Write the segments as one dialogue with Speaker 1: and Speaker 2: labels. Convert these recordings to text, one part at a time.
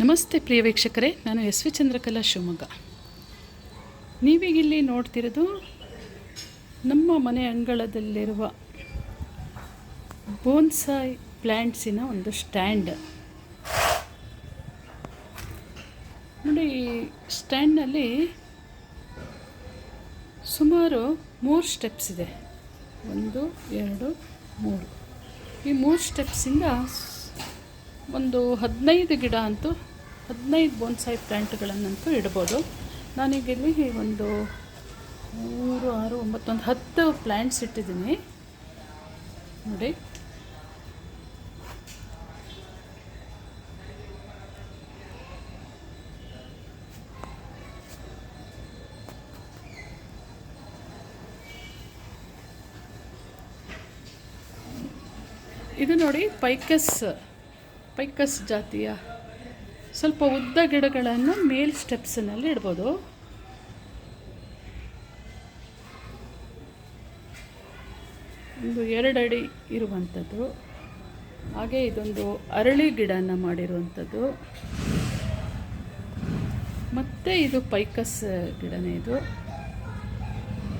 Speaker 1: ನಮಸ್ತೆ ಪ್ರಿಯ ವೀಕ್ಷಕರೇ, ನಾನು ಎಸ್ ವಿ ಚಂದ್ರಕಲಾ ಶಿವಮೊಗ್ಗ. ನೀವೀಗಿಲ್ಲಿ ನೋಡ್ತಿರೋದು ನಮ್ಮ ಮನೆ ಅಂಗಳದಲ್ಲಿರುವ ಬೋನ್ಸಾಯ್ ಪ್ಲ್ಯಾಂಟ್ಸಿನ ಒಂದು ಸ್ಟ್ಯಾಂಡ್. ನೋಡಿ, ಈ ಸ್ಟ್ಯಾಂಡ್ನಲ್ಲಿ ಸುಮಾರು ಮೂರು ಸ್ಟೆಪ್ಸ್ ಇದೆ. ಒಂದು, ಎರಡು, ಮೂರು. ಈ ಮೂರು ಸ್ಟೆಪ್ಸಿಂದ ಒಂದು ಹದಿನೈದು ಗಿಡ ಅಂತೂ ಹದಿನೈದು ಬೋನ್ಸಾಯಿ ಪ್ಲ್ಯಾಂಟ್ಗಳನ್ನಂತೂ ಇಡ್ಬೋದು. ನಾನೀಗ ಇಲ್ಲಿ ಒಂದು ಮೂರು, ಆರು ಒಂಬತ್ತು ಒಂದು ಹತ್ತು ಪ್ಲ್ಯಾಂಟ್ಸ್ ಇಟ್ಟಿದ್ದೀನಿ. ನೋಡಿ. ಇದು ನೋಡಿ ಪೈಕಸ್ ಪೈಕಸ್ ಜಾತಿಯ ಸ್ವಲ್ಪ ಉದ್ದ ಗಿಡಗಳನ್ನು ಮೇಲ್ ಸ್ಟೆಪ್ಸ್ನಲ್ಲಿ ಇಡ್ಬೋದು. ಒಂದು ಎರಡು ಅಡಿ ಇರುವಂಥದ್ದು. ಹಾಗೆ ಇದೊಂದು ಅರಳಿ ಗಿಡನ ಮಾಡಿರುವಂಥದ್ದು. ಮತ್ತು ಇದು ಪೈಕಸ್ ಗಿಡನೇ ಇದು.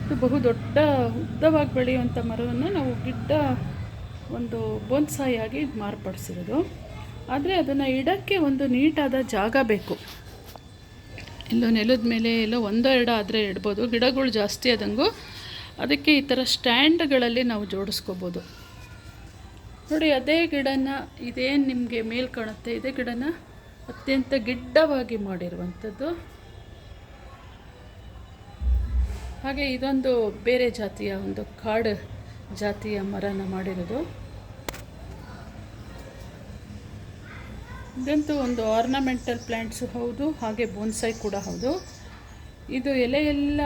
Speaker 1: ಇದು ಬಹು ದೊಡ್ಡ ಉದ್ದವಾಗಿ ಬೆಳೆಯುವಂಥ ಮರವನ್ನು ನಾವು ಗಿಡ್ಡ ಒಂದು ಬೋನ್ಸಾಯಾಗಿ ಮಾರ್ಪಡಿಸಿರೋದು. ಆದರೆ ಅದನ್ನು ಇಡೋಕ್ಕೆ ಒಂದು ನೀಟಾದ ಜಾಗ ಬೇಕು. ಎಲ್ಲೋ ನೆಲದ ಮೇಲೆ ಎಲ್ಲೋ ಒಂದೋ ಎರಡೋ ಆದರೆ ಇಡ್ಬೋದು. ಗಿಡಗಳು ಜಾಸ್ತಿ ಆದಂಗೂ ಅದಕ್ಕೆ ಈ ಥರ ಸ್ಟ್ಯಾಂಡ್ಗಳಲ್ಲಿ ನಾವು ಜೋಡಿಸ್ಕೋಬೋದು. ನೋಡಿ, ಅದೇ ಗಿಡನ, ಇದೇನು ನಿಮಗೆ ಮೇಲ್ ಕಾಣುತ್ತೆ? ಇದೇ ಗಿಡನ ಅತ್ಯಂತ ಗಿಡ್ಡವಾಗಿ ಮಾಡಿರುವಂಥದ್ದು. ಹಾಗೆ ಇದೊಂದು ಬೇರೆ ಜಾತಿಯ ಒಂದು ಕಾಡು ಜಾತಿಯ ಮರನ ಮಾಡಿರೋದು. ಇದಂತೂ ಒಂದು ಆರ್ನಮೆಂಟಲ್ ಪ್ಲ್ಯಾಂಟ್ಸು ಹೌದು, ಹಾಗೆ ಬೋನ್ಸೈ ಕೂಡ ಹೌದು. ಇದು ಎಲೆಯೆಲ್ಲ,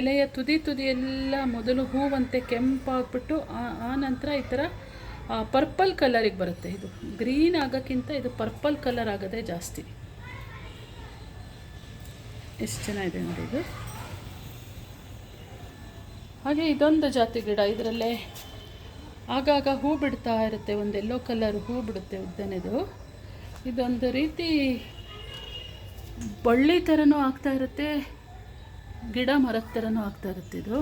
Speaker 1: ಎಲೆಯ ತುದಿ ತುದಿ ಎಲ್ಲ ಮೊದಲು ಹೂವಂತೆ ಕೆಂಪಾಗ್ಬಿಟ್ಟು, ಆ ನಂತರ ಈ ಥರ ಪರ್ಪಲ್ ಕಲರಿಗೆ ಬರುತ್ತೆ ಇದು. ಗ್ರೀನ್ ಆಗೋಕ್ಕಿಂತ ಇದು ಪರ್ಪಲ್ ಕಲರ್ ಆಗೋದೇ ಜಾಸ್ತಿ. ಎಷ್ಟು ಚೆನ್ನಾಗಿದೆ ನೋಡಿ ಇದು. ಹಾಗೆ ಇದೊಂದು ಜಾತಿ ಗಿಡ, ಇದರಲ್ಲೇ ಆಗಾಗ ಹೂ ಬಿಡ್ತಾ ಇರುತ್ತೆ, ಒಂದು ಎಲ್ಲೋ ಕಲರ್ ಹೂ ಬಿಡುತ್ತೆ ಉದ್ದನೆದು. ಇದೊಂದು ರೀತಿ ಬಳ್ಳಿ ಥರನೂ ಆಗ್ತಾ ಇರುತ್ತೆ, ಗಿಡ ಮರದ ಥರನೂ ಆಗ್ತಾ ಇರುತ್ತೆ ಇದು.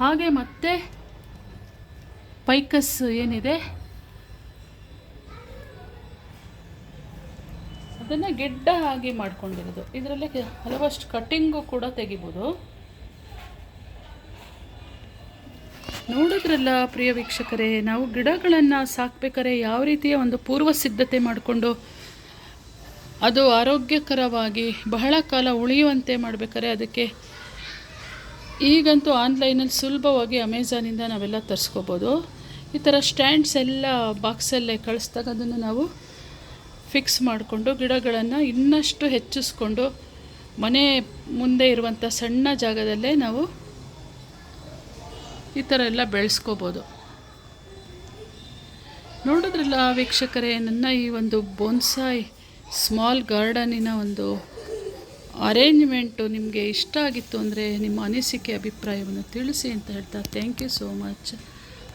Speaker 1: ಹಾಗೆ ಮತ್ತೆ ಪೈಕಸ್ ಏನಿದೆ, ಅದನ್ನು ಗಿಡ್ಡ ಆಗಿ ಮಾಡ್ಕೊಂಡಿರೋದು. ಇದರಲ್ಲಿ ಹಲವಷ್ಟು ಕಟ್ಟಿಂಗು ಕೂಡ ತೆಗಿಬೋದು. ನೋಡಿದ್ರಲ್ಲ ಪ್ರಿಯ ವೀಕ್ಷಕರೇ, ನಾವು ಗಿಡಗಳನ್ನು ಸಾಕ್ಬೇಕಾದ್ರೆ ಯಾವ ರೀತಿಯ ಒಂದು ಪೂರ್ವ ಸಿದ್ಧತೆ ಮಾಡಿಕೊಂಡು ಅದು ಆರೋಗ್ಯಕರವಾಗಿ ಬಹಳ ಕಾಲ ಉಳಿಯುವಂತೆ ಮಾಡಬೇಕಾದ್ರೆ ಅದಕ್ಕೆ ಈಗಂತೂ ಆನ್ಲೈನಲ್ಲಿ ಸುಲಭವಾಗಿ ಅಮೆಝಾನಿಂದ ನಾವೆಲ್ಲ ತರಿಸ್ಕೋಬೋದು. ಈ ಥರ ಸ್ಟ್ಯಾಂಡ್ಸ್ ಎಲ್ಲ ಬಾಕ್ಸಲ್ಲೇ ಕಳಿಸ್ದಾಗ ಅದನ್ನು ನಾವು ಫಿಕ್ಸ್ ಮಾಡಿಕೊಂಡು ಗಿಡಗಳನ್ನು ಇನ್ನಷ್ಟು ಹೆಚ್ಚಿಸ್ಕೊಂಡು ಮನೆ ಮುಂದೆ ಇರುವಂಥ ಸಣ್ಣ ಜಾಗದಲ್ಲೇ ನಾವು ಈ ಥರ ಎಲ್ಲ ಬೆಳೆಸ್ಕೋಬೋದು. ನೋಡಿದ್ರಲ್ಲ ವೀಕ್ಷಕರೇ, ನನ್ನ ಈ ಒಂದು ಬೋನ್ಸಾಯ್ ಸ್ಮಾಲ್ ಗಾರ್ಡನಿನ ಒಂದು ಅರೇಂಜ್ಮೆಂಟು ನಿಮಗೆ ಇಷ್ಟ ಆಗಿತ್ತು ಅಂದರೆ ನಿಮ್ಮ ಅನಿಸಿಕೆ, ಅಭಿಪ್ರಾಯವನ್ನು ತಿಳಿಸಿ ಅಂತ ಹೇಳ್ತಾ ಥ್ಯಾಂಕ್ ಯು ಸೋ ಮಚ್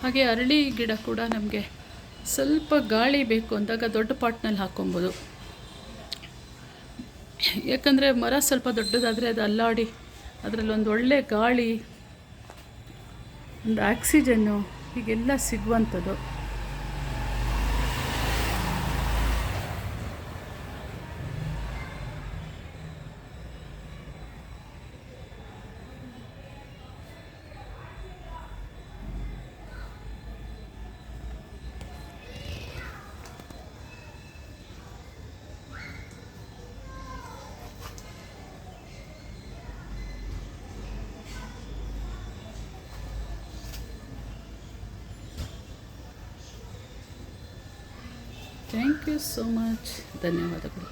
Speaker 1: ಹಾಗೆ ಅರಳಿ ಗಿಡ ಕೂಡ ನಮಗೆ ಸ್ವಲ್ಪ ಗಾಳಿ ಬೇಕು ಅಂದಾಗ ದೊಡ್ಡ ಪಾಟ್ನಲ್ಲಿ ಹಾಕ್ಕೊಬೋದು. ಯಾಕಂದರೆ ಮರ ಸ್ವಲ್ಪ ದೊಡ್ಡದಾದರೆ ಅದು ಅಲ್ಲಾಡಿ, ಅದರಲ್ಲೊಂದು ಒಳ್ಳೆ ಗಾಳಿ ಒಂದು ಆಕ್ಸಿಜನ್ನು ಹೀಗೆಲ್ಲ ಸಿಗುವಂಥದ್ದು. ಥ್ಯಾಂಕ್ ಯು ಸೋ ಮಚ್ ಧನ್ಯವಾದಗಳು